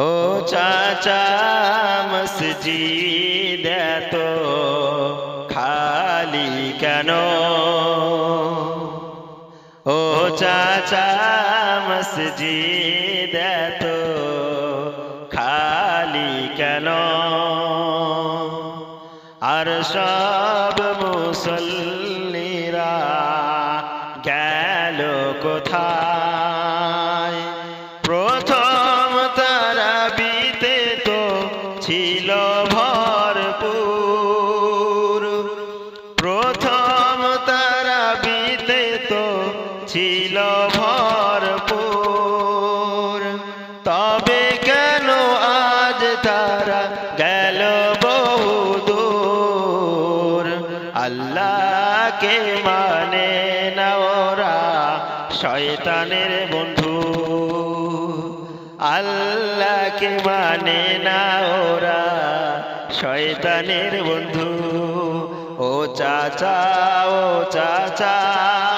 ও চাচা মসজিদ এত খালি কেন ও চাচা মসজিদ এত খালি কেন আর সব মুসল্লিরা গেল কোথায় ছিল ভরপুর। প্রথম তারা বিতে তো ছিল ভরপুর। তবে কেন আজ তারা গেল বহুদূর আল্লাহকে মানে না ওরা? শয়তানের বন্ধু। আল্লাহকে মানে না ওরা? শয়তানের বন্ধু। ও চাচা ও চাচা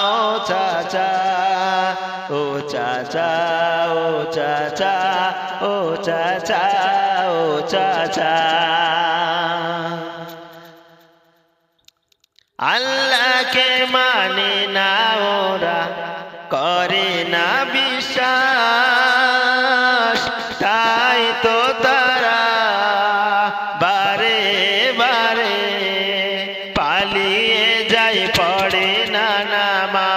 ও চাচা। ও চাচা ও চাচা ও চাচা ও চাচা। আল্লাহকে তাই তো তারা বারে বারে পালিয়ে যায়, পড়ে না নামাজ।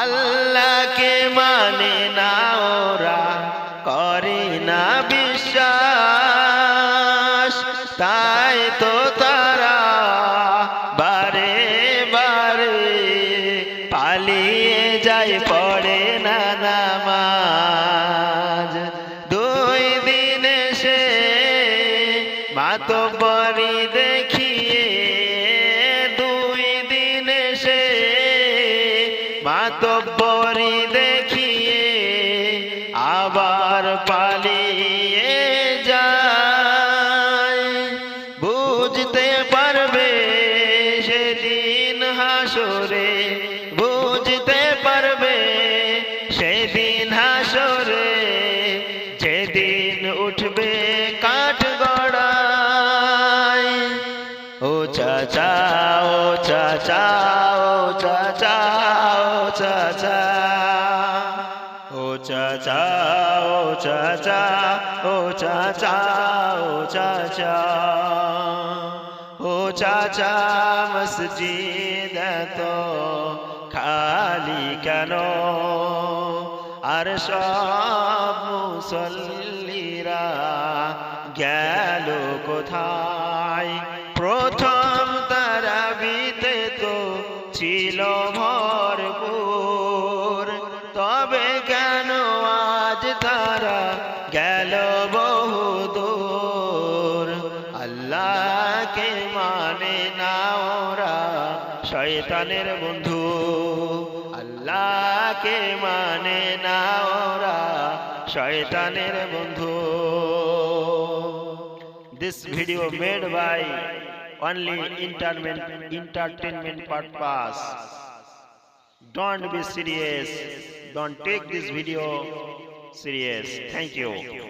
আল্লাহকে মানে না ওরা, করে না বিশ্বাস। তাই তো তারা বারে বারে পালিয়ে যায়, পড়ে না নামাজ। মাতবরি দেখিয়ে আবার পালিয়ে যায়। বুঝতে পারবে সেদিন হাসরে, বুঝতে পারবে সেদিন হাসরে, যেদিন উঠবে কাঠ গড়ায়। ও চাচা ও চাচা ও চাচা চাচা, ও চাচা ও চাচা ও চাচা ও চাচা ও চাচা, মসজিদ তো খালি কেন? আর সব মুসল্লিরা গেল কোথায়? প্রথম তারা বিতে তো ছিল ভরপুর আজ তারা গেল বহুদূর আল্লাহকে মানে না ওরা শয়তানের বন্ধু আল্লাহকে মানে না ওরা শয়তানের বন্ধু This video made by only entertainment, entertainment purpose. Don't be serious. Don't take this video serious. Thank you.